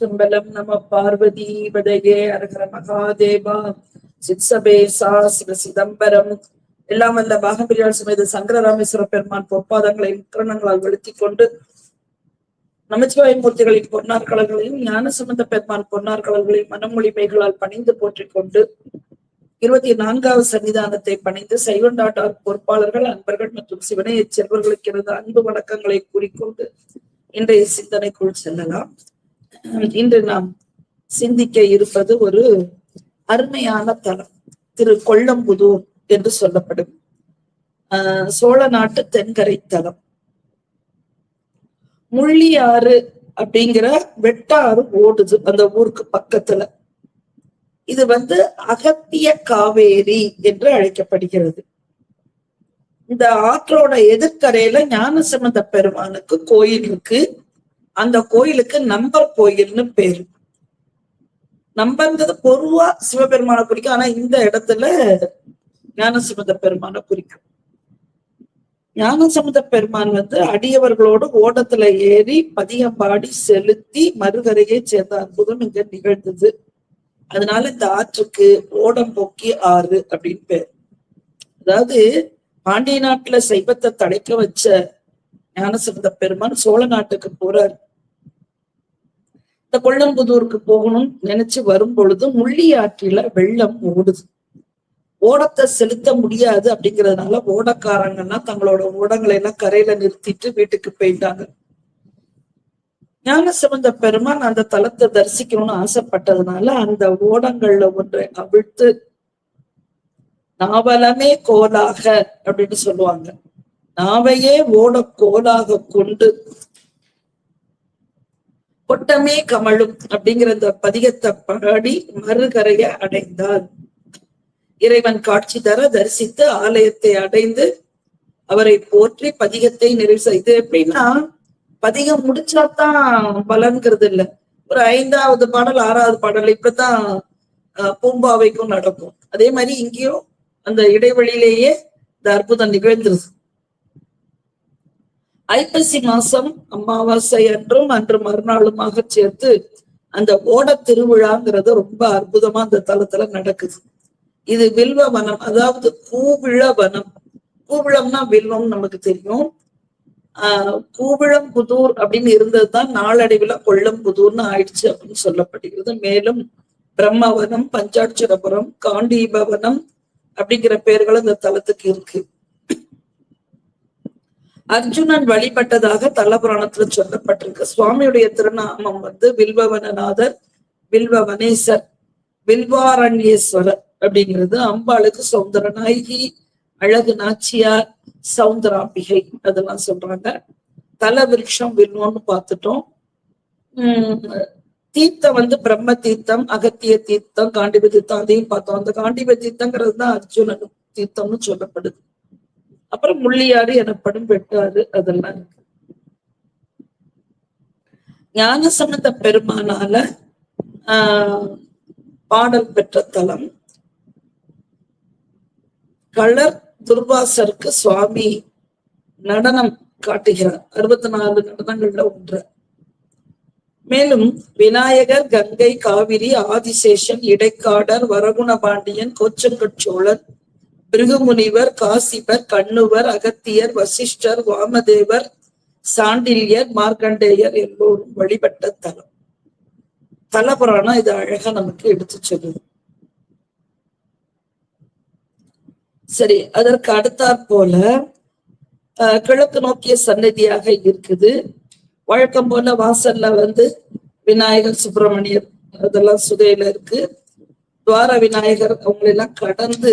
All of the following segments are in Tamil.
திருச்சிற்றம்பலம் நம பார்வதி வதையே அரகர மகாதேவா சித்சபேசா சிவ சிதம்பரம். எல்லாம் வந்த பாகபிரியால் சுமேத சங்கரராமேஸ்வர பெருமான் பொற்பாதங்களை முக்கரணங்களால் வெளுத்திக் கொண்டு நமச்சிவாய மூர்த்திகளின் பொன்னார் கலர்களையும் ஞான சம்பந்த பெருமான் பொன்னார் கலர்களையும் மனமொழிமைகளால் பணிந்து போற்றிக் கொண்டு இருபத்தி நான்காவது சன்னிதானத்தை பணிந்து சைவண்டாட்டார் பொறுப்பாளர்கள் அன்பர்கள் மற்றும் சிவனைய செல்வர்களுக்கு எனது அன்பு வணக்கங்களை கூறிக்கொண்டு இன்றைய சிந்தனைக்குள் செல்லலாம். இன்று நாம் சிந்திக்க இருப்பது ஒரு அருமையான தலம். திரு கொல்லம்புதூர் என்று சொல்லப்படும் ஆஹ் சோழ நாட்டு தென்கரை தலம். முள்ளியாறு அப்படிங்கிற வெட்டாறு ஓடுது அந்த ஊருக்கு பக்கத்துல. இது வந்து அகத்திய காவேரி என்று அழைக்கப்படுகிறது. இந்த ஆற்றோட எதிர்க்கரையில ஞானசம்பந்த பெருமானுக்கு கோயில் இருக்கு. அந்த கோயிலுக்கு நம்பர் கோயில்னு பேரு. நம்பர்ன்றது பொதுவா சிவபெருமானை குறிக்கும். ஆனா இந்த இடத்துல ஞானசம்பந்த பெருமானை குறிக்கும். ஞானசம்பந்த பெருமான் வந்து அடியவர்களோடு ஓடத்துல ஏறி பதியம் பாடி செலுத்தி மறுகரையை சேர்ந்த அற்புதம் இங்க நிகழ்ந்தது. அதனால இந்த ஆற்றுக்கு ஓடம்போக்கி ஆறு அப்படின்னு பேர். அதாவது பாண்டிய நாட்டுல சைவத்தை தடைக்க வச்ச ஞானசம்பந்த பெருமான் சோழ நாட்டுக்கு போறாரு. இந்த கொல்லம்புதூருக்கு போகணும்னு நினைச்சு வரும் பொழுது முள்ளி ஆற்றில வெள்ளம் ஓடுது. ஓடத்தை செலுத்த முடியாது அப்படிங்கறதுனால ஓடக்காரங்கன்னா தங்களோட ஓடங்களை எல்லாம் கரையில நிறுத்திட்டு வீட்டுக்கு போயிட்டாங்க. ஞான சிவந்த பெருமான் அந்த தலத்தை தரிசிக்கணும்னு ஆசைப்பட்டதுனால அந்த ஓடங்கள்ல ஒன்றை அவிழ்த்து நாவலமே கோலாக அப்படின்னு சொல்லுவாங்க. நாவையே ஓட கோலாக கொண்டு கொட்டமே கமழும் அப்படிங்கிற அந்த பதிகத்தை பாடி மறுகரைய அடைந்தார் இறைவன் காட்சி தர தரிசித்து ஆலயத்தை அடைந்து அவரை போற்றி பதிகத்தை நிறைவு செய்து எப்படின்னா பதிகம் முடிச்சாதான் பலன்கிறது இல்ல. ஒரு ஐந்தாவது பாடல் ஆறாவது பாடல் இப்படித்தான் பூம்பாவைக்கும் நடக்கும். அதே மாதிரி இங்கேயும் அந்த இடைவெளியிலேயே இந்த அற்புதம் நிகழ்ந்துருது. ஐப்பசி மாசம் அமாவாசை அன்றும் அன்று மறுநாளுமாக சேர்த்து அந்த ஓட திருவிழாங்கிறது ரொம்ப அற்புதமா அந்த தளத்துல நடக்குது. இது வில்வ வனம் அதாவது கூவிழ வனம். பூவிழம்னா வில்வம் நமக்கு தெரியும். ஆஹ் பூவிழம் புதூர் அப்படின்னு இருந்ததுதான் நாளடைவுல கொல்லம் புதூர்னு ஆயிடுச்சு அப்படின்னு சொல்லப்படுகிறது. மேலும் பிரம்மவனம் பஞ்சாட்சரபுரம் காண்டீபவனம் அப்படிங்கிற பெயர்கள் அந்த தலத்துக்கு இருக்கு. அர்ஜுனன் வழிபட்டதாக தலபுராணத்துல சொல்லப்பட்டிருக்கு. சுவாமியுடைய திருநாமம் வந்து வில்வவனநாதர் வில்வவனேசர் வில்வாரண்யேஸ்வரர் அப்படிங்கிறது அம்பாளுக்கு சௌந்தர நாயகி அழகு நாச்சியார் சௌந்தராம்பிகை அதெல்லாம் சொல்றாங்க. தல விருட்சம் வில்வம்னு பார்த்துட்டோம். உம் தீர்த்தம் வந்து பிரம்ம தீர்த்தம் அகத்திய தீர்த்தம் காண்டிப தீர்த்தம் அதையும் பார்த்தோம். அந்த காண்டிப தீர்த்தங்கிறது தான் அர்ஜுனன் தீர்த்தம்னு சொல்லப்படுது. அப்புறம் முள்ளியாறு எனப்படும் வெட்டாறு அதெல்லாம் இருக்கு. ஞான சம்பந்த பெருமானால ஆஹ் பாடல் பெற்ற தலம். கலர் துர்வாசருக்கு சுவாமி நடனம் காட்டுகிறார். அறுபத்தி நாலு நடனங்கள்ல ஒன்று. மேலும் விநாயகர் கங்கை காவிரி ஆதிசேஷன் இடைக்காடர் வரகுண பாண்டியன் கோச்சங்கச்சோழர் பிருகுமுனிவர் காசிபர் கண்ணுவர் அகத்தியர் வசிஷ்டர் வாமதேவர் சாண்டில்யர் மார்க்கண்டேயர் எல்லோரும் வழிபட்ட தலம். தலபுராணம் இது அழகா நமக்கு எடுத்து சொல்லுது. சரி அதற்கு அடுத்தாற் போல கிழக்கு நோக்கிய சன்னதியாக இருக்குது. வழக்கம் போல வாசல்ல வந்து விநாயகர் சுப்பிரமணியர் அதெல்லாம் சுதையில இருக்கு. துவார விநாயகர் அவங்களெல்லாம் கடந்து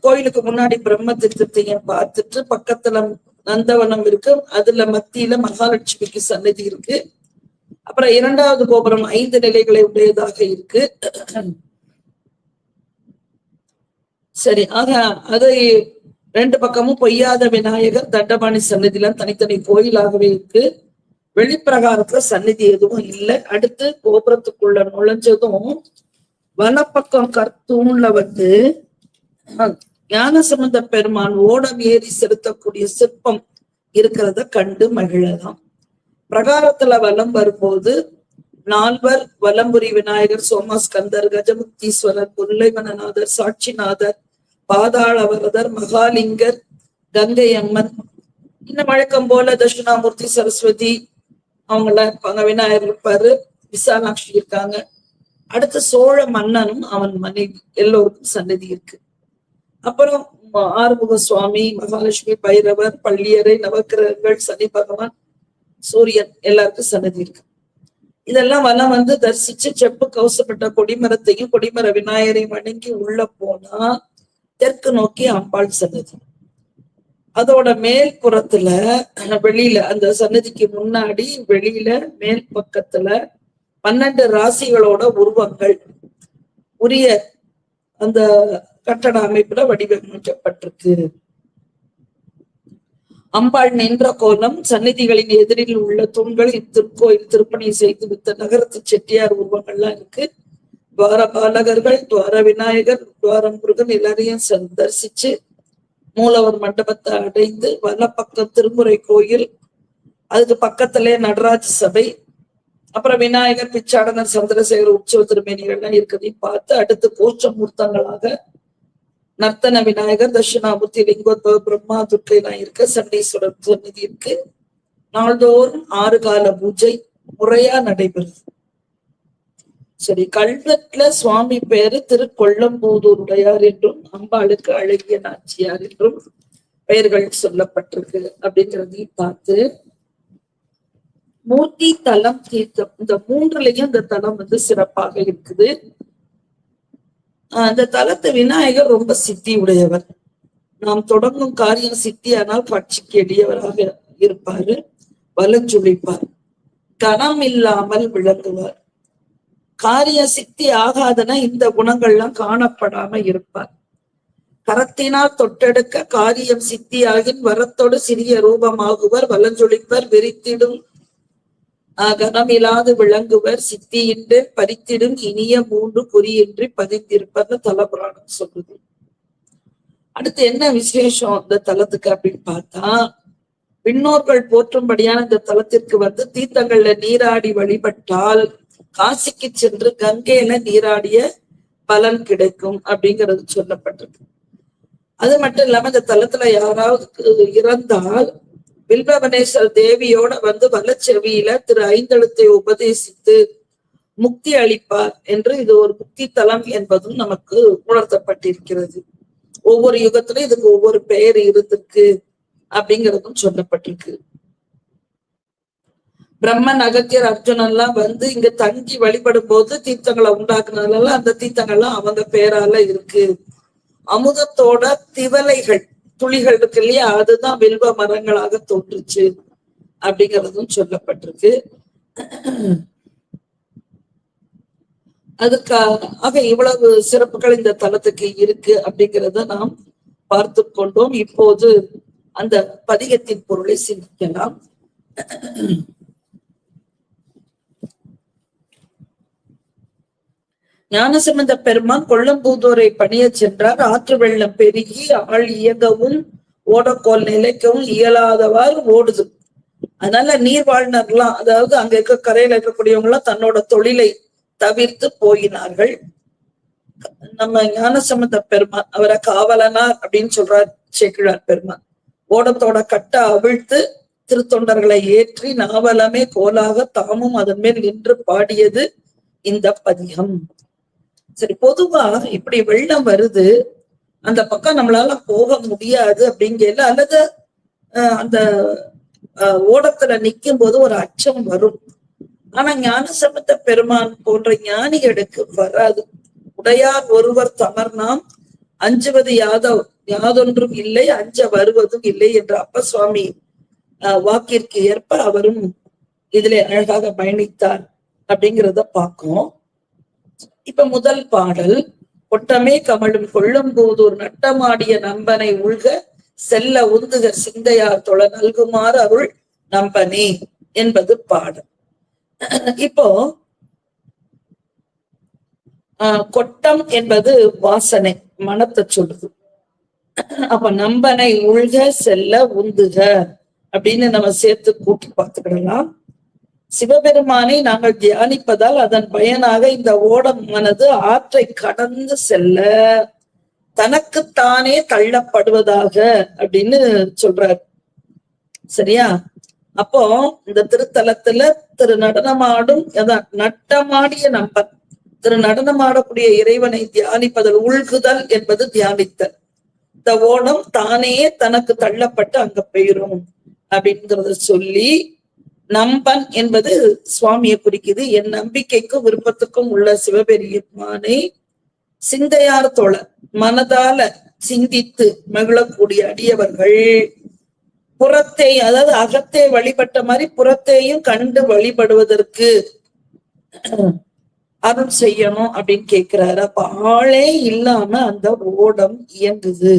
கோயிலுக்கு முன்னாடி பிரம்ம தீர்த்தத்தையும் பார்த்துட்டு பக்கத்துல நந்தவனம் இருக்கு. அதுல மத்தியில மகாலட்சுமிக்கு சன்னதி இருக்கு. அப்புறம் இரண்டாவது கோபுரம் ஐந்து நிலைகளை உடையதாக இருக்கு. சரி ஆக அதை ரெண்டு பக்கமும் பொய்யாத விநாயகர் தண்டபாணி சன்னதியில தனித்தனி கோயிலாகவே இருக்கு. வெளிப்பிரகாரத்துல சன்னதி எதுவும் இல்லை. அடுத்து கோபுரத்துக்குள்ள நுழைஞ்சதும் வலப்பக்கம் கர்த்தூன்ல வந்து ஞான சம்பந்த பெருமான் ஓடம் ஏறி செலுத்தக்கூடிய சிற்பம் இருக்கிறத கண்டு மகிழலாம். பிரகாரத்துல வலம் வரும்போது நால்வர் வலம்புரி விநாயகர் சோமாஸ்கந்தர் கஜமுக்தீஸ்வரர் முல்லைவனநாதர் சாட்சிநாதர் பாதாளவரதர் மகாலிங்கர் கங்கை அம்மன். இன்னும் வழக்கம் போல தட்சிணாமூர்த்தி சரஸ்வதி அவங்கள இருப்பாங்க. விநாயகர் இருப்பாரு. விசாலாட்சி இருக்காங்க. அடுத்து சோழ மன்னனும் அவன் மனைவி. எல்லோருக்கும் சன்னதி இருக்கு. அப்புறம் ஆறுமுக சுவாமி மகாலட்சுமி பைரவர் பள்ளியறை நவக்கிரகங்கள் சனி பகவான் சூரியன் எல்லாருக்கும் சன்னதி இருக்கு. இதெல்லாம் வலம் வந்து தரிசிச்சு செப்பு கவசப்பட்ட கொடிமரத்தையும் கொடிமர விநாயகரையும் வணங்கி உள்ள போனா தெற்கு நோக்கி அம்பாள் சன்னதி. அதோட மேல் புறத்துல வெளியில அந்த சன்னதிக்கு முன்னாடி வெளியில மேல் பக்கத்துல பன்னெண்டு ராசிகளோட உருவங்கள். உரிய அந்த கட்டட அமைப்புல வடிவமைக்கப்பட்டிருக்கு. அம்பாள் நின்ற கோலம் சந்நிதிகளின் எதிரில் உள்ள தூண்கள் இத்திருக்கோயில் திருப்பணி செய்து வித்த நகரத்து செட்டியார் உருவங்கள்லாம் இருக்கு. துவார பாலகர்கள் துவார விநாயகர் துவார முருகன் எல்லாரையும் சந்தர்சிச்சு மூலவர் மண்டபத்தை அடைந்து வலப்பக்கம் திருமுறை கோயில் அதுக்கு பக்கத்திலே நடராஜ சபை அப்புறம் விநாயகர் பிச்சாடனர் சந்திரசேகர் உற்சவ திருமேனிகள்லாம் இருக்கிறதையும் பார்த்து அடுத்து கோஷ்ட மூர்த்தங்களாக நர்த்தன விநாயகர் தட்சிணாமூர்த்தி லிங்கோத்பவ பிரம்மா துட்டையெல்லாம் இருக்கு. சண்டீஸ்வரர் சன்னிதி இருக்கு. நாள்தோறும் ஆறு கால பூஜை முறையா நடைபெறுது. சரி கல்வெட்டுல சுவாமி பேரு திருக்கொள்ளம்பூதூருடையார் என்றும் அம்பாளுக்கு அழகிய நாச்சியார் என்றும் பெயர்கள் சொல்லப்பட்டிருக்கு அப்படிங்கிறதையும் பார்த்து. மூர்த்தி தலம் தீர்த்தம். இந்த மூன்றுலயும் இந்த தலம் வந்து சிறப்பாக இருக்குது. அந்த தலத்து விநாயகர் ரொம்ப சித்தி உடையவர். நாம் தொடங்கும் காரியம் சித்தியானால் பட்சிக்கு எளியவராக இருப்பாரு வலஞ்சுழிப்பார் கணம் இல்லாமல் விளங்குவார். காரிய சித்தி ஆகாதன இந்த குணங்கள்லாம் காணப்படாம இருப்பார். கரத்தினால் தொட்டெடுக்க காரியம் சித்தியாகின் வரத்தோடு சிறிய ரூபமாகுவர் வலஞ்சொழிப்பர் விரித்திடும் கனமில்லாது விளங்குவர் சித்தியின்றி பறித்திடும் இனிய மூன்று குறியின்றி பதிந்திருப்பர்னு தலபுராணம் சொல்லுது. அடுத்து என்ன விசேஷம் அந்த தலத்துக்கு அப்படின்னு பார்த்தா விண்ணோர்கள் போற்றும்படியான இந்த தலத்திற்கு வந்து தீர்த்தங்கள்ல நீராடி வழிபட்டால் காசிக்கு சென்று கங்கையில நீராடிய பலன் கிடைக்கும் அப்படிங்கிறது சொல்லப்பட்டிருக்கு அது மட்டும் இல்லாம இந்த தலத்துல யாராவது இறந்தால் பில்பவனேஸ்வர் தேவியோட வந்து வல்லச்செவியில திரு ஐந்தெழுத்தை உபதேசித்து முக்தி அளிப்பார் என்று இது ஒரு முக்தி தலம் என்பதும் நமக்கு உணர்த்தப்பட்டிருக்கிறது. ஒவ்வொரு யுகத்திலும் இதுக்கு ஒவ்வொரு பெயர் இருந்திருக்கு அப்படிங்கிறதும் சொல்லப்பட்டிருக்கு. பிரம்மன் அகத்தியர் அர்ஜுனன் எல்லாம் வந்து இங்க தங்கி வழிபடும் போது தீர்த்தங்களை உண்டாக்குனதுனால அந்த தீர்த்தங்கள்லாம் அவங்க பேரால இருக்கு. அமுதத்தோட திவலைகள் துளிகள் இருக்கு இல்லையா? அதுதான் வில்வ மரங்களாக தோன்றுச்சு அப்படிங்கிறதும் சொல்லப்பட்டிருக்கு. அதுக்காக இவ்வளவு சிறப்புகள் இந்த தலத்துக்கு இருக்கு அப்படிங்கிறத நாம் பார்த்து கொண்டோம். இப்போது அந்த பதிகத்தின் பொருளை சிந்திக்கலாம். ஞானசம்பந்த பெருமான் கொல்லம்பூதோரை பணிய சென்றார். ஆற்று வெள்ளம் பெருகி ஆள் இயங்கவும் ஓடக்கோல் நிலைக்கவும் இயலாதவாறு ஓடுது. அதனால நீர் வாழ்நர்லாம் அதாவது அங்க இருக்க கரையில இருக்கக்கூடியவங்க எல்லாம் தன்னோட தொழிலை தவிர்த்து போயினார்கள். நம்ம ஞானசம்பந்த பெருமான் அவரை காவலனார் அப்படின்னு சொல்றார் சேக்கிழார் பெருமான். ஓடத்தோட கட்ட அவிழ்த்து திருத்தொண்டர்களை ஏற்றி நாவலமே கோலாக தாமும் அதன் மேல் நின்று பாடியது இந்த பதிகம். சரி பொதுவா இப்படி வெள்ளம் வருது அந்த பக்கம் நம்மளால போக முடியாது அப்படிங்கல அல்லது அந்த ஓடத்துல நிக்கும் போது ஒரு அச்சம் வரும். ஆனா ஞானசம்பந்த பெருமான் போன்ற ஞானிகளுக்கு வராது. உடையார் ஒருவர் தமர்னாம் அஞ்சுவது யாதவ் யாதொன்றும் இல்லை அஞ்ச வருவதும் இல்லை என்ற அப்ப சுவாமி அஹ், வாக்கிற்கு ஏற்ப அவரும் இதிலே அழகாக பயணித்தார் அப்படிங்கிறத பார்க்கும் இப்ப முதல் பாடல் கொட்டமே கமழும் ஒரு நட்டமாடிய நம்பனை உள்க செல்ல உந்துக சிந்தையார் தொழ நல்குமாறு அருள் நம்பனே என்பது பாடல். இப்போ ஆஹ் கொட்டம் என்பது வாசனை மனத்தை சொல்லுது. அப்ப நம்பனை உள்க செல்ல உந்துக அப்படின்னு நம்ம சேர்த்து கூட்டி பார்த்துக்கிடலாம். சிவபெருமானை நாங்கள் தியானிப்பதால் அதன் பயனாக இந்த ஓடமானது ஆற்றை கடந்து செல்ல தனக்குத்தானே தள்ளப்படுவதாக அப்படின்னு சொல்றார். சரியா? அப்போ இந்த திருத்தலத்துல திரு நடனமாடும் அதான் நட்டமாடிய நம்பர் திரு நடனமாடக்கூடிய இறைவனை தியானிப்பதல் உள்குதல் என்பது தியானித்தல். இந்த ஓடம் தானே தனக்கு தள்ளப்பட்டு அங்க போயிரும் அப்படிங்கிறத சொல்லி நம்பன் என்பது சுவாமியை குறிக்குது. என் நம்பிக்கைக்கும் விருப்பத்துக்கும் உள்ள சிவபெருமானை சிந்தையார் தோழ மனதால சிந்தித்து மகிழக்கூடிய அடியவர்கள். புறத்தை அதாவது அகத்தை வழிபட்ட மாதிரி புறத்தையும் கண்டு வழிபடுவதற்கு அருள் செய்யணும் அப்படின்னு கேட்கிறாரு அப்ப ஆளே இல்லாம அந்த ஓடம் இயங்குது.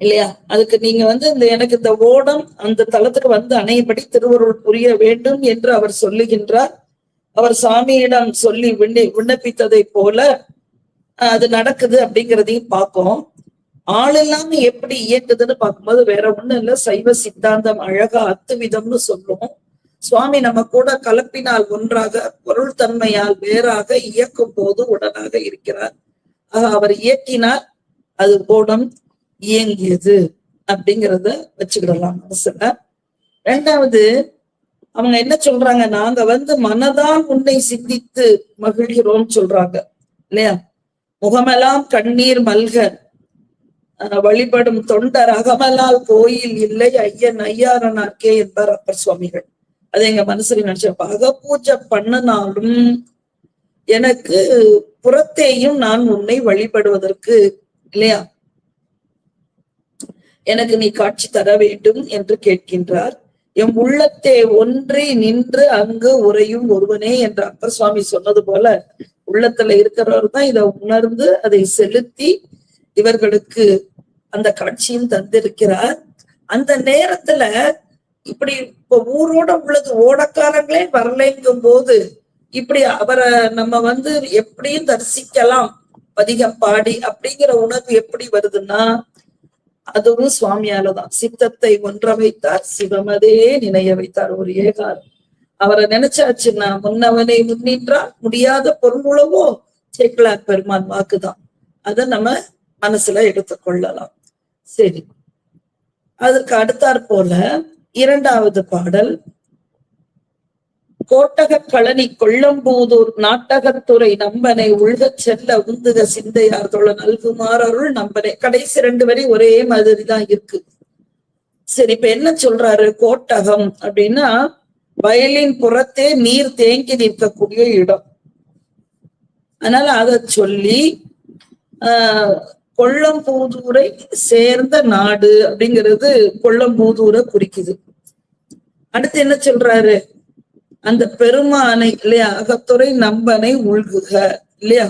இல்லையா? அதுக்கு நீங்க வந்து இந்த எனக்கு இந்த ஓடம் அந்த தளத்துக்கு வந்து அணையபடி திருவருள் புரிய வேண்டும் என்று அவர் சொல்லுகின்றார். அவர் சாமியிடம் சொல்லி விண்ணி விண்ணப்பித்ததை போல அஹ், அது நடக்குது அப்படிங்கிறதையும் பார்ப்போம். ஆள் இல்லாம எப்படி இயக்குதுன்னு பார்க்கும்போது வேற ஒண்ணும் இல்ல. சைவ சித்தாந்தம் அழகா அத்துவிதம்னு சொல்லுவோம் சுவாமி நம்ம கூட கலப்பினால் ஒன்றாக பொருள் தன்மையால் வேறாக இயக்கும் போது உடனாக இருக்கிறார். ஆக அவர் இயக்கினார். அது ஓடம். இயங்கியது அப்படிங்கிறத வச்சுக்கிடலாம் மனசுல. ரெண்டாவது அவங்க என்ன சொல்றாங்க? நாங்க வந்து மனதால் உன்னை சிந்தித்து மகிழ்கிறோம் சொல்றாங்க. இல்லையா? முகமெல்லாம் கண்ணீர் மல்க. வழிபடும் தொண்டர் அகமலால் கோயில் இல்லை ஐயன் ஐயாரனார்க்கே என்பார் அப்பர் சுவாமிகள். அது எங்க மனசுல நினைச்சப்ப அகப்பூஜை பண்ணினாலும் எனக்கு புறத்தேயும் நான் உன்னை வழிபடுவதற்கு இல்லையா? எனக்கு நீ காட்சி தர வேண்டும் என்று கேட்கின்றார். எம் உள்ளத்தே ஒன்றி நின்று அங்கு உறையும் ஒருவனே என்று அப்பர் சுவாமி சொன்னது போல உள்ளத்துல இருக்கிறவர் தான் இதை உணர்ந்து அதை செலுத்தி இவர்களுக்கு அந்த காட்சியும் தந்திருக்கிறார். அந்த நேரத்துல இப்படி இப்ப ஊரோட உள்ளது ஓடக்காரங்களே வரலைங்கும் போது இப்படி அவரை நம்ம வந்து எப்படியும் தரிசிக்கலாம் பதிகம் பாடி அப்படிங்கிற உணர்வு எப்படி வருதுன்னா அதுவும் சுவாமியாலதான் சித்தத்தை ஒன்ற வைத்தார் சிவமதே நினைய வைத்தார். ஒரு ஏகார் அவரை நினைச்சாச்சுன்னா முன்னவனை முன்னின்றால் முடியாத பொருளுளவோ சேக்கலார் பெருமான் வாக்குதான். அதை நம்ம மனசுல எடுத்துக்கொள்ளலாம் சரி. அதுக்கு அடுத்தாற் போல இரண்டாவது பாடல் கோட்டக களனி கொள்ளம்பூதூர் நாட்டகத்துறை நம்பனை உள்கச் செல்ல உந்துக சிந்தையார் தொழ நல்குமார் அருள் நம்பனை. கடைசி ரெண்டு வரை ஒரே மாதிரிதான் இருக்கு. சரி இப்ப என்ன சொல்றாரு கோட்டகம் அப்படின்னா வயலின் புறத்தே நீர் தேங்கி நிற்கக்கூடிய இடம். அதனால அத சொல்லி ஆஹ் கொல்லம்பூதூரை சேர்ந்த நாடு அப்படிங்கிறது கொல்லம்பூதூரை குறிக்குது. அடுத்து என்ன சொல்றாரு? அந்த பெருமானை இல்லையா? அகத்துறை நம்பனை உள்குக இல்லையா?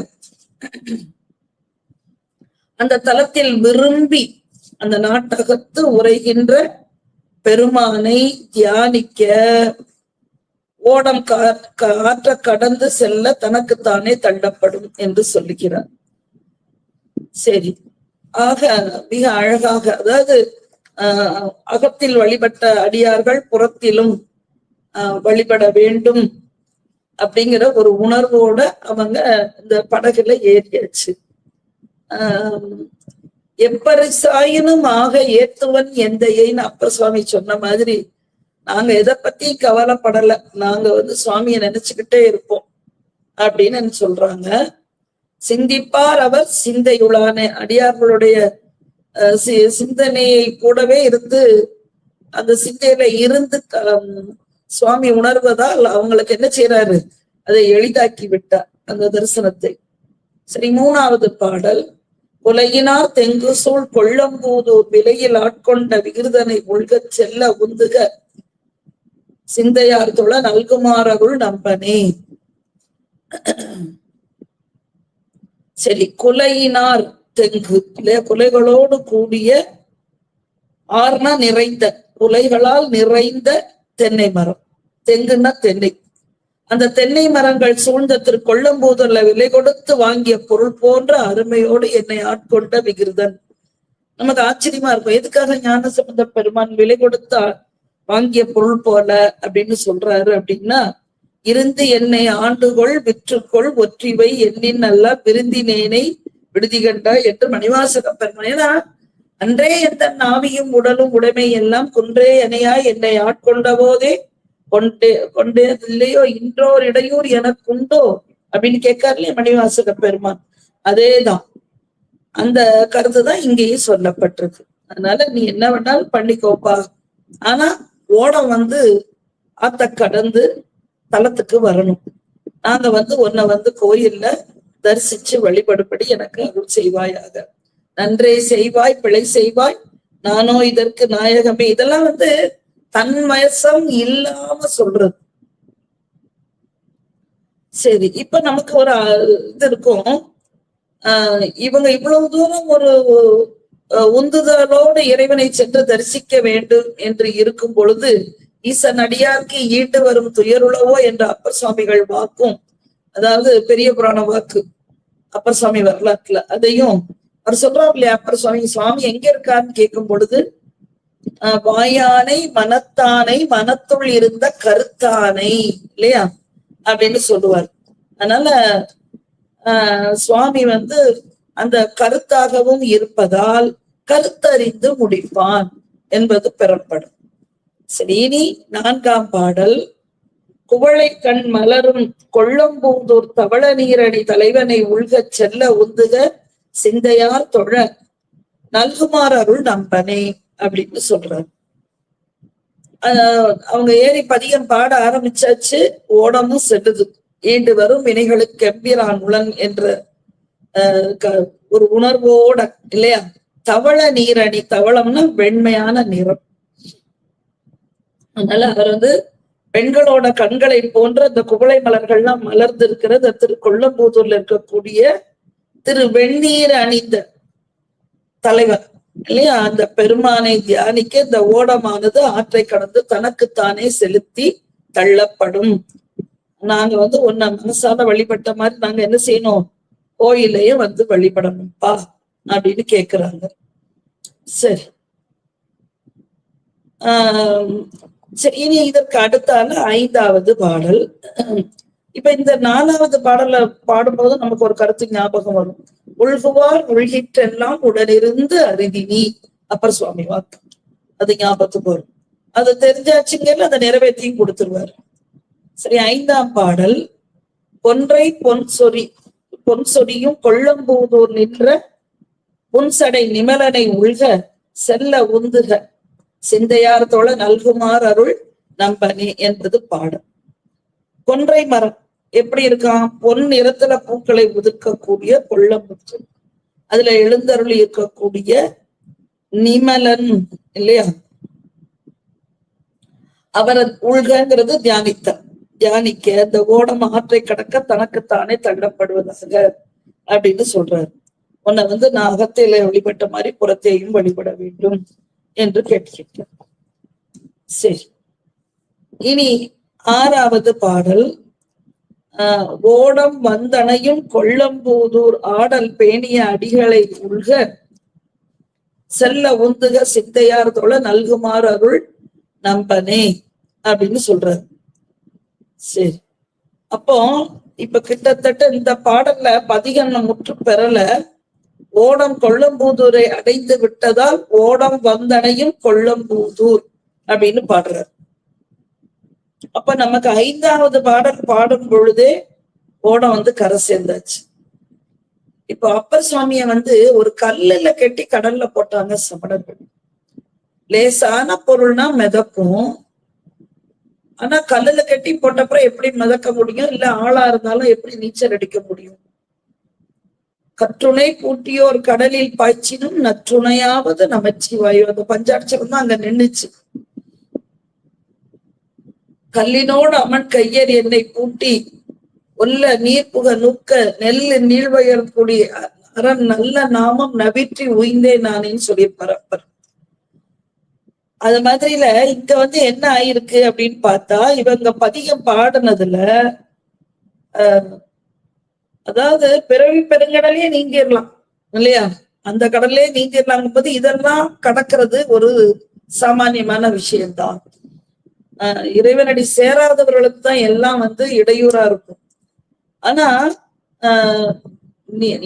அந்த தலத்தில் விரும்பி அந்த நாட்டகத்து உரைகின்ற பெருமானை தியானிக்க ஓடம் காற்ற கடந்து செல்ல தனக்குத்தானே தள்ளப்படும் என்று சொல்லுகிறார். சரி. ஆக மிக அழகாக அதாவது ஆஹ் அகத்தில் வழிபட்ட அடியார்கள் புறத்திலும் வழிபட வேண்டும் அப்படிங்கிற ஒரு உணர்வோட அவங்க இந்த படகுல ஏறியாச்சு. ஆஹ் எப்பரிசாயினும் ஆக ஏத்துவன் எந்தையைன்னு அப்பர் சுவாமி சொன்ன மாதிரி நாங்க எதை பத்தி கவலைப்படல. நாங்க வந்து சுவாமியை நினைச்சுக்கிட்டே இருப்போம் அப்படின்னு சொல்றாங்க. சிந்திப்பார் அவர் சிந்தையுளான. அடியார்களுடைய அஹ், சி- சிந்தனையை கூடவே இருந்து அந்த சிந்தையில இருந்து க- சுவாமி உணர்வதால் அவங்களுக்கு என்ன செய்யறாரு அதை எளிதாக்கி விட்டார் அந்த தரிசனத்தை. சரி மூணாவது பாடல். உலகினார் தெங்கு சூழ் கொள்ளம்பூதூர் விலையில் ஆட்கொண்ட விகிருதனை உள்கச் செல்ல உந்துக. சிந்தையார் தொழ நல்குமாரருள் நம்பனே. சரி குலையினார் தெங்கு இல்லையா? குலைகளோடு கூடிய ஆர்னா நிறைந்த குலைகளால் நிறைந்த தென்னை மரம். தெங்குன்னா தென்னை. அந்த தென்னை மரங்கள் சூழ்ந்த திரு கொள்ளம்பூதல்ல விலை கொடுத்து வாங்கிய பொருள் போன்ற அருமையோடு என்னை ஆட்கொண்ட விகிருதன். நமது ஆச்சரியமா இருக்கும். எதுக்காக ஞான சம்பந்த பெருமான் விலை கொடுத்தா வாங்கிய பொருள் போல அப்படின்னு சொல்றாரு அப்படின்னா இருந்து என்னை ஆண்டுகொள் விற்றுக்கொள் ஒற்றிவை எண்ணின் அல்ல விருந்தினேனை விடுதி கண்டா என்று மணிவாசகம் பெருமான். ஏன்னா அன்றே எந்த நாவியும் உடலும் உடைமை எல்லாம் குன்றே எனையாய் என்னை ஆட்கொண்ட போதே கொண்டே இல்லையோ இன்றோர் இடையூர் எனக்கு உண்டோ அப்படின்னு கேட்காருல மணிவாசக பெருமான். அதேதான். அந்த கருத்து தான் இங்கேயும் சொல்லப்பட்டிருக்கு. அதனால நீ என்ன வேணாலும் பண்ணிக்கோப்பா. ஆனா ஓடம் வந்து ஆத்த கடந்து தலத்துக்கு வரணும். நாங்க வந்து உன்னை வந்து கோயில்ல தரிசிச்சு வழிபடுபடி எனக்கு அருள் செய்வாயாக. நன்றே செய்வாய் பிழை செய்வாய் நானோ இதற்கு நாயகமே. இதெல்லாம் வந்து தன் வயசம் இல்லாம சொல்றது. சரி இப்ப நமக்கு ஒரு அஹ், இது இருக்கும். ஆஹ் இவங்க இவ்வளவு தூரம் ஒரு உந்துதலோடு இறைவனை சென்று தரிசிக்க வேண்டும் என்று இருக்கும் பொழுது ஈசன் அடியார்க்கு ஈட்டு வரும் துயருளவோ என்ற அப்பர் சுவாமிகள் வாக்கும். அதாவது பெரிய புராண வாக்கு. அப்பர் சுவாமி வரலாற்றுல அதையும் அவர் சொல்றாரு இல்லையா அப்பர் சுவாமி சுவாமி எங்க இருக்காருன்னு கேட்கும் பொழுது ஆஹ் வாயானை மனத்தானை மனத்துள் இருந்த கருத்தானை இல்லையா அப்படின்னு சொல்லுவார். அதனால ஆஹ் சுவாமி வந்து அந்த கருத்தாகவும் இருப்பதால் கருத்தறிந்து முடிப்பான் என்பது பெறப்படும். சரி இனி நான்காம் பாடல். குவளை கண் மலரும் கொள்ளம்பூந்தூர் தவள நீரணி தலைவனை உள்கச் செல்ல உந்துக சிந்தையார் தொழ நல்குமார் அருள் நம்பனே அப்படின்னு சொல்றாரு. ஆஹ் அவங்க ஏறி பதியம் பாட ஆரம்பிச்சாச்சு ஓடமும் செல்லுது. ஈண்டு வரும் வினைகளுக்கு எம்பிரான் உளன் என்ற ஆஹ் ஒரு உணர்வோட இல்லையா? தவள நீரணி தவளம்னா வெண்மையான நிறம். அதனால அவர் வந்து பெண்களோட கண்களை போன்ற அந்த குவளை மலர்கள்லாம் மலர்ந்து இருக்கிறது திரு கொல்லம்பூதூர்ல இருக்கக்கூடிய திரு வெந்நீர் அணிந்த தலைவர். இல்லையா? அந்த பெருமானை தியானிக்க இந்த ஓடமானது ஆற்றை கடந்து தனக்குத்தானே செலுத்தி தள்ளப்படும். நாங்க வந்து உன்னை மனசால வழிபட்ட மாதிரி நாங்க என்ன செய்யணும்? கோயிலையே வந்து வழிபடணும்ப்பா அப்படின்னு கேக்குறாங்க. சரி. ஆஹ் சரி இனி இதற்கு அடுத்தால ஐந்தாவது பாடல். இப்ப இந்த நாலாவது பாடல பாடும்போது நமக்கு ஒரு கருத்து ஞாபகம் வரும். உள்குவார் உள்கிற்றெல்லாம் உடனிருந்து அருதினி அப்பர் சுவாமி வாக்கு அது ஞாபகத்துக்கு வரும். அது தெரிஞ்சாச்சுங்கல்ல அதை நிறைவேற்றியும் கொடுத்துருவாரு. சரி ஐந்தாம் பாடல். பொன்றை பொன் சொறி பொன் சொறியும் கொள்ளம்பூதூர் நின்ற புன்சடை நிமலனை உள்க செல்ல உந்துக. சிந்தையார் தோழ நல்குமார் அருள் நம்பனே என்பது பாடல். கொன்றை மரம் எப்படி இருக்கான் பொன் நிறத்துல பூக்களை உதிர்க்கக்கூடிய கொள்ளமுத்து. அதுல எழுந்தருள் இருக்கக்கூடிய நிமலன் இல்லையா? அவரை உள்கங்கிறது தியானித்த தியானிக்க இந்த ஓடம் ஆற்றை கடக்க தனக்குத்தானே தள்ளப்படுவதாக அப்படின்னு சொல்றாரு. உன்னை வந்து நான் அகத்தில வழிபட்ட மாதிரி புறத்தையும் வழிபட வேண்டும் என்று கேட்கிறேன் சரி. இனி ஆறாவது பாடல். ஓடம் வந்தனையும் கொள்ளம்பூதூர் ஆடல் பேணிய அடிகளை உள்க செல்ல உந்துக சிந்தையார் தோழ நல்குமாறு அருள் நம்பனே அப்படின்னு சொல்றாரு. சரி. அப்போ இப்ப கிட்டத்தட்ட இந்த பாடல்ல பதிகன்ன முற்று பெறல. ஓடம் கொள்ளம்பூதூரை அடைந்து விட்டதால் ஓடம் வந்தனையும் கொள்ளம்பூதூர் அப்படின்னு பாடுறாரு. அப்ப நமக்கு ஐந்தாவது பாடல் பாடும் பொழுதே ஓடம் வந்து கரை சேர்ந்தாச்சு. இப்போ அப்பர் சுவாமிய வந்து ஒரு கல்லுல கட்டி கடல்ல போட்டாங்க சமணர்கள். லேசான பொருள்னா மிதக்கும். ஆனா கல்லுல கட்டி போட்டப்புறம் எப்படி மிதக்க முடியும்? இல்ல ஆளா இருந்தாலும் எப்படி நீச்சல் அடிக்க முடியும்? கற்றுணை பூட்டியோர் கடலில் பாய்ச்சினும் நற்றுணையாவது நமச்சிவாயு. அந்த பஞ்சாட்சரம் தான் அங்க நின்னுச்சு. கல்லினோடு அமன் கையர் என்னை பூட்டி ஒல்ல நீர் புக நுக்க நெல்லு நீழ்வயர் கூடிய அறம் நல்ல நாமம் நவிற்றி உய்ந்தேன் நானேன்னு சொல்லி பரப்பர். அது மாதிரில இங்க வந்து என்ன ஆயிருக்கு அப்படின்னு பார்த்தா இவங்க பதிகம் பாடினதுல ஆஹ் அதாவது பிறவி பெருங்கடலே நீங்கிடலாம் இல்லையா? அந்த கடல்லே நீங்கிடலாம் போது இதெல்லாம் கடக்கிறது ஒரு சாமானியமான விஷயம்தான். இறைவனடி சேராதவர்களுக்கு தான் எல்லாம் வந்து இடையூறா இருக்கும். ஆனா ஆஹ்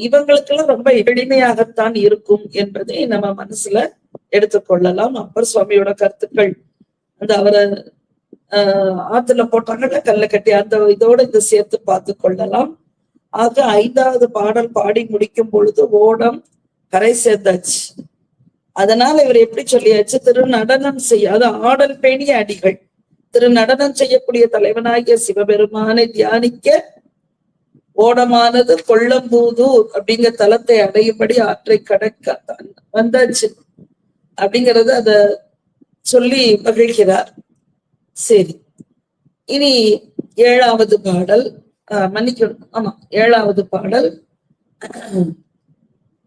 இவங்களுக்கெல்லாம் ரொம்ப எளிமையாகத்தான் இருக்கும் என்பதை நம்ம மனசுல எடுத்துக்கொள்ளலாம் அப்பர் சுவாமியோட கருத்துக்கள். அந்த அவரை ஆஹ் ஆத்துல போட்டாங்கன்னா கல்ல கட்டி அந்த இதோட இதை சேர்த்து பார்த்து கொள்ளலாம். ஆக ஐந்தாவது பாடல் பாடி முடிக்கும் பொழுது ஓடம் கரை சேர்ந்தாச்சு. அதனால இவர் எப்படி சொல்லியாச்சு? திரு நடனம் செய்யாத ஆடல் பேணிய அடிகள். திரு நடனம் செய்யக்கூடிய தலைவனாகிய சிவபெருமானை தியானிக்க ஓடமானது கொல்லம்பூதூர் அப்படிங்கிற தலத்தை அடையும்படி ஆற்றை கடக்க வந்தாச்சு. அப்படிங்கறத அத சொல்லி மகிழ்கிறார். சரி. இனி ஏழாவது பாடல் ஆஹ் மன்னிக்கணும். ஆமா ஏழாவது பாடல்.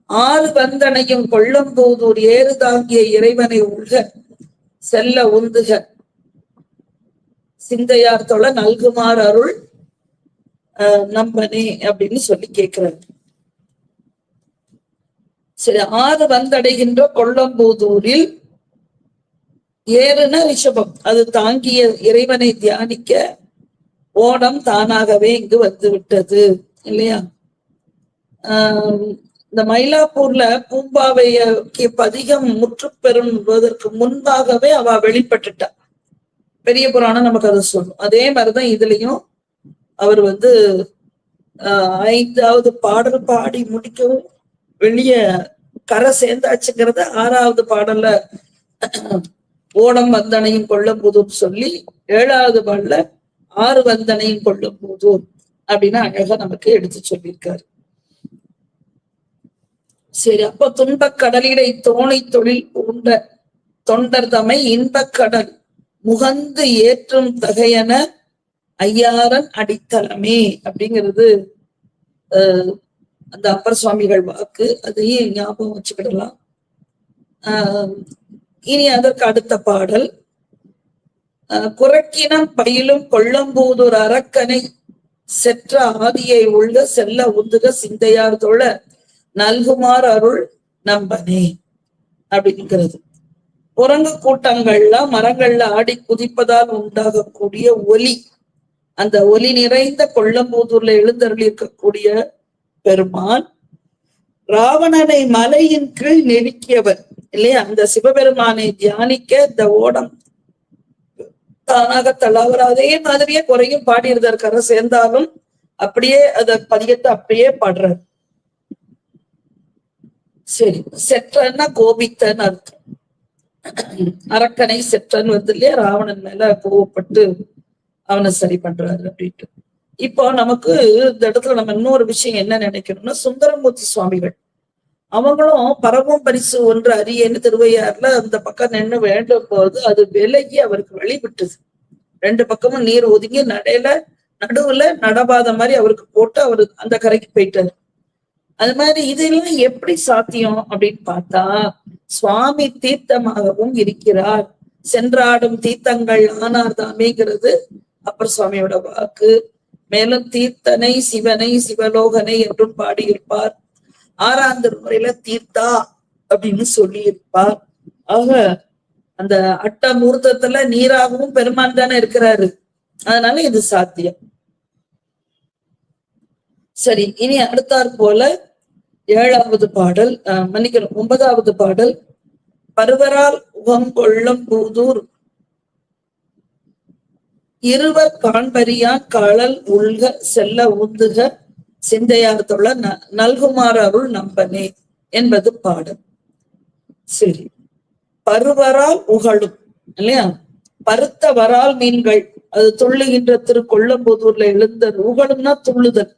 ஆறு வந்தனையும் கொல்லம்பூதூர் ஏறு தாங்கிய இறைவனை உள்க செல்ல உந்துக. சிந்தையார் தொழ நல்குமார் அருள் நம்பனே அப்படின்னு சொல்லி கேட்கிறாரு சரி ஆறு வந்தடைகின்ற கொல்லம்பூதூரில் ஏறுன ரிஷபம். அது தாங்கிய இறைவனை தியானிக்க ஓடம் தானாகவே இங்கு வந்து விட்டது இல்லையா? ஆஹ் இந்த மயிலாப்பூர்ல பூம்பாவைய பதிகம் முற்று பெறுவதற்கு முன்பாகவே அவ வெளிப்பட்டுட்டா. பெரிய புராணம் நமக்கு அதை சொல்லும். அதே மாதிரிதான் இதுலயும் அவர் வந்து ஆஹ் ஐந்தாவது பாடல் பாடி முடிக்கவும் வெளிய கரை சேர்ந்தாச்சுங்கிறத ஆறாவது பாடல்ல ஓடம் வந்தனையும் கொள்ளும் போதும் சொல்லி ஏழாவது பாடல ஆறு வந்தனையும் கொள்ளும் போதும் அப்படின்னு அழகா நமக்கு எடுத்து சொல்லியிருக்காரு. சரி அப்ப துன்பக் கடலிடை தோணை தொழில் பூண்ட தொண்டர் தமை இன்பக் கடல். முகந்து ஏற்றும் தகையன ஐயாரன் அடித்தளமே அப்படிங்கிறது அந்த அப்பர் சுவாமிகள் வாக்கு. அதையும் ஞாபகம் வச்சுக்கிடலாம். ஆஹ் இனி அதற்கு அடுத்த பாடல். ஆஹ் குறக்கினம் பயிலும் கொள்ளம்பூதூர் அரக்கனை செற்ற ஆதியை உள்ள செல்ல உந்துக சிந்தையார் தொழ நல்குமார் அருள் நம்பனே அப்படிங்கிறது. குரங்கு கூட்டங்கள்ல மரங்கள்ல ஆடி குதிப்பதால் உண்டாகக்கூடிய ஒலி. அந்த ஒலி நிறைந்த கொள்ளம்பூதூர்ல எழுந்தருளி இருக்கக்கூடிய பெருமான் ராவணனை மலையின் கீழ் நெருக்கியவர் இல்லையா? அந்த சிவபெருமானை தியானிக்க இந்த ஓடம் தானாக தள்ளாவர் அதே மாதிரியே குறையும் பாடியிருந்தார் கரை சேர்ந்தாலும் அப்படியே அத பதியத்தை அப்படியே பாடுறார். சரி செற்றன்னா கோபித்தன் அர்த்தம். அரக்கனை செற்றன் வந்து இல்லையா ராவணன் மேல கோவப்பட்டு அவனை சரி பண்றாரு அப்படின்ட்டு. இப்போ நமக்கு இந்த இடத்துல நம்ம இன்னொரு விஷயம் என்ன நினைக்கணும்னா சுந்தரமூர்த்தி சுவாமிகள். அவங்களும் பரவும் பரிசு ஒன்று அரியன்னு திருவையாறுல அந்த பக்கம் நின்று வேண்டும் போது அது விலகி அவருக்கு வழிவிட்டது ரெண்டு பக்கமும் நீர் ஒதுங்கி நடையில நடுவுல நடபாத மாதிரி அவருக்கு போட்டு அவர் அந்த கரைக்கு போயிட்டாரு. அது மாதிரி இதெல்லாம் எப்படி சாத்தியம் அப்படின்னு பார்த்தா சுவாமி தீர்த்தமாகவும் இருக்கிறார். சென்றாடும் தீர்த்தங்கள் ஆனார் தாமேங்கிறது அப்பர் சுவாமியோட வாக்கு. மேலும் தீர்த்தனை சிவனை சிவலோகனை என்றும் பாடியிருப்பார். ஆறாந்தர் முறையில தீர்த்தா அப்படின்னு சொல்லியிருப்பார். ஆக அந்த அட்டமூர்த்தத்துல நீராகவும் பெருமான் தானே இருக்கிறாரு. அதனால இது சாத்தியம். சரி இனி அடுத்தாற் போல ஏழாவது பாடல் மன்னிக்கணும் ஒன்பதாவது பாடல் பருவரால் உகங்கொள்ளும் பூதூர். இருவர் காண்பரியான் காழல் உள்க செல்ல உந்துக சிந்தையார் தொழ ந- நல்குமார் அருள் நம்பனே என்பது பாடல். சரி பருவரால் உகழும் இல்லையா? பருத்த வரால் மீன்கள் அது துள்ளுகின்ற திரு கொல்லம்புதூர்ல எழுந்தது உகழும்னா துள்ளுதல்.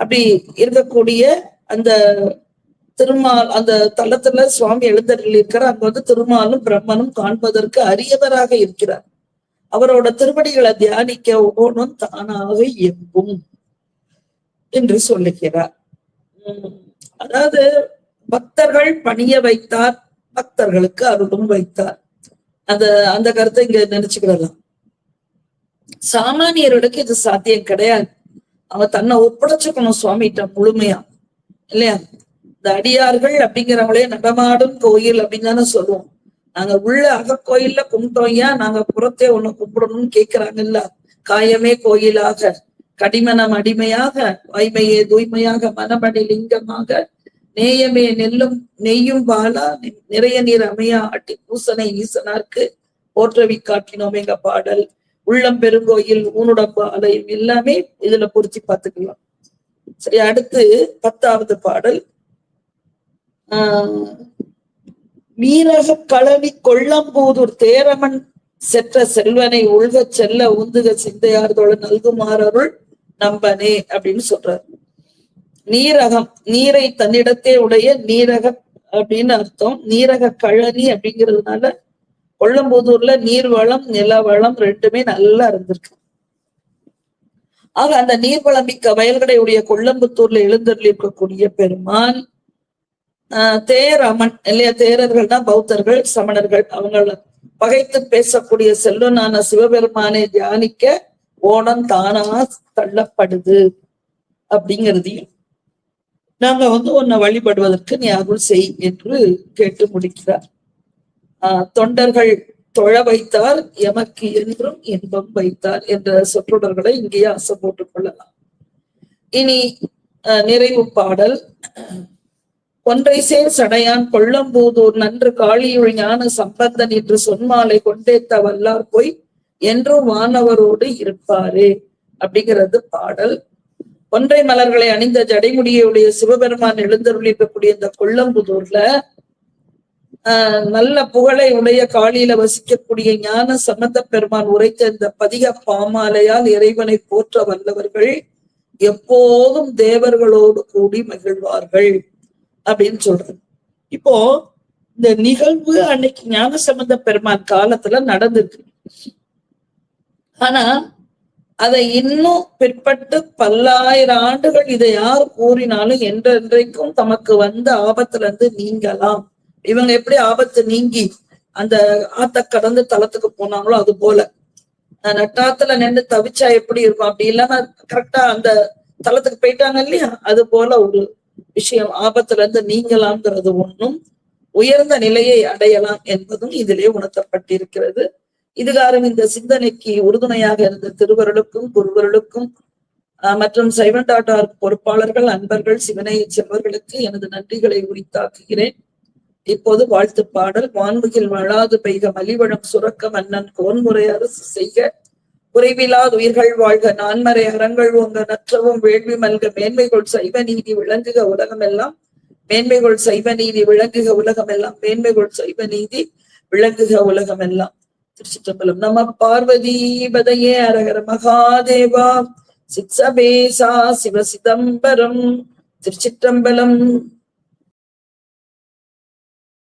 அப்படி இருக்கக்கூடிய அந்த திருமால் அந்த தலத்துல சுவாமி எழுந்தருள் இருக்கிறார். அங்க வந்து திருமாலும் பிரம்மனும் காண்பதற்கு அரியவராக இருக்கிறார். அவரோட திருவடிகளை தியானிக்க ஒவ்வொன்றும் தானாக எங்கும் என்று சொல்லுகிறார். உம் அதாவது பக்தர்கள் பணிய வைத்தார் பக்தர்களுக்கு அருளும் வைத்தார். அந்த அந்த கருத்தை இங்க நினைச்சுக்கிடலாம் சாமானியர்களுக்கு இது சாத்தியம் கிடையாது. அவன் தன்னை ஒப்படைச்சுக்கணும் சுவாமிகிட்ட முழுமையா. இல்லையா? இந்த அடியார்கள் அப்படிங்கிறவங்களே நடமாடும் கோயில் அப்படின்னு தானே சொல்லுவோம். நாங்க உள்ள அகக்கோயில்ல கும்பிட்டோம்யா நாங்க புறத்தே ஒண்ணு கும்பிடணும்னு கேக்குறாங்கல்ல காயமே கோயிலாக. கடிமனம் அடிமையாக. வாய்மையே தூய்மையாக. மனமணி லிங்கமாக. நேயமே நெல்லும் நெய்யும் பாலா நிறைய நீர் அமையா. அட்டி பூசனை ஈசனார்க்கு. போற்றவி காட்டினோம் எங்க பாடல். உள்ளம் பெருங்கோயில் ஊனுடம்பு ஆலயம் எல்லாமே இதுல பொருத்தி பார்த்துக்கலாம். சரி அடுத்து பத்தாவது பாடல். ஆஹ் வீரக களவி கொள்ளம்பூதூர் தேரமன் செற்ற செல்வனை உள்கச் செல்ல உந்துக சிந்தையார்தோட நல்குமாறருள் நம்பனே அப்படின்னு சொல்றாரு. நீரகம் நீரை தன்னிடத்தே உடைய நீரகம் அப்படின்னு அர்த்தம். நீரக கழனி அப்படிங்கிறதுனால கொல்லம்புதூர்ல நீர் வளம் நில வளம் ரெண்டுமே நல்லா இருந்திருக்கு. ஆக அந்த நீர்வளம் மிக்க வயல்களை உடைய கொல்லம்புத்தூர்ல எழுந்தருள் இருக்கக்கூடிய பெருமான் ஆஹ் தேரமன் இல்லையா தேரர்கள் தான் பௌத்தர்கள் சமணர்கள். அவங்கள பகைத்து பேசக்கூடிய செல்வனான சிவபெருமானை தியானிக்க ஓணம் தானா தள்ளப்படுது அப்படிங்கிறதையும் நாங்க வந்து உன்னை வழிபடுவதற்கு நீ அருள் செய் என்று கேட்டு முடிக்கிறார். தொண்டர்கள் தொழ வைத்தார் எமக்கு என்றும் இன்பம் வைத்தார் என்ற சொற்றொடர்களை இங்கேயே ஆசை போட்டுக் கொள்ளலாம். இனி நிறைவு பாடல். ஒன்றை சேர் சடையான் கொள்ளம்பூதூர் நன்று காளியுள் ஞான சம்பந்தன் என்று சொன்மாலை கொண்டேத்த வல்லார் போய் என்றும் வானவரோடு இருப்பாரே அப்படிங்கிறது பாடல். ஒன்றை மலர்களை அணிந்த ஜடைமுடியுடைய சிவபெருமான் எழுந்தருள் இருக்கக்கூடிய இந்த கொல்லம்புதூர்ல நல்ல புகழை உடைய காளியில வசிக்கக்கூடிய ஞான சம்பந்த பெருமான் உரைத்த இந்த பதிக பாமாலையால் இறைவனை போற்ற வல்லவர்கள் எப்போதும் தேவர்களோடு கூடி மகிழ்வார்கள் அப்படின்னு சொல்றது இப்போ இந்த நிகழ்வு அன்னைக்கு ஞான சம்பந்த பெருமான் காலத்துல நடந்திருக்கு. ஆனா அதை இன்னும் பிற்பட்டு பல்லாயிரம் ஆண்டுகள் இதை யார் கூறினாலும் என்றென்றைக்கும் தமக்கு வந்த ஆபத்துல இருந்து நீங்கலாம். இவங்க எப்படி ஆபத்து நீங்கி அந்த ஆத்த கடந்து தளத்துக்கு போனாங்களோ அது போல. நட்டாத்துல நின்று தவிச்சா எப்படி இருக்கும்? அப்படி இல்லாம கரெக்டா அந்த தளத்துக்கு போயிட்டாங்க இல்லையா? அது போல ஒரு விஷயம். ஆபத்துல இருந்து நீங்கலாம்ங்கிறது ஒண்ணும் உயர்ந்த நிலையை அடையலாம் என்பதும் இதிலே உணர்த்தப்பட்டிருக்கிறது. இதுகாரம் இந்த சிந்தனைக்கு உறுதுணையாக இருந்த திருவருளுக்கும் குருவருளுக்கும் ஆஹ் மற்றும் சைவன் டாட்டார் பொறுப்பாளர்கள் அன்பர்கள் சிவனை செல்வர்களுக்கு எனது நன்றிகளை உரித்தாக்குகிறேன். இப்போது வாழ்த்து பாடல் வான்முகில் மழாது பெய்க மலிவளம் சுரக்க மன்னன் கோன்முறை அரசு செய்ய குறைவிலாத உயிர்கள் வாழ்க நான்மறை அறங்கள் உங்க நற்றவும் வேள்வி மல்க மேன்மைகள் சைவ நீதி விளங்குக உலகமெல்லாம். மேன்மைகள் சைவ நீதி விளங்குக உலகமெல்லாம். மேன்மைகள் சைவ நீதி விளங்குக உலகமெல்லாம். திருச்சிற்றம்பலம். நம பார்வதி பதையே அரகர மகாதேவா. சித்சபேசா சிவ சிதம்பரம். திருச்சிற்றம்பலம்.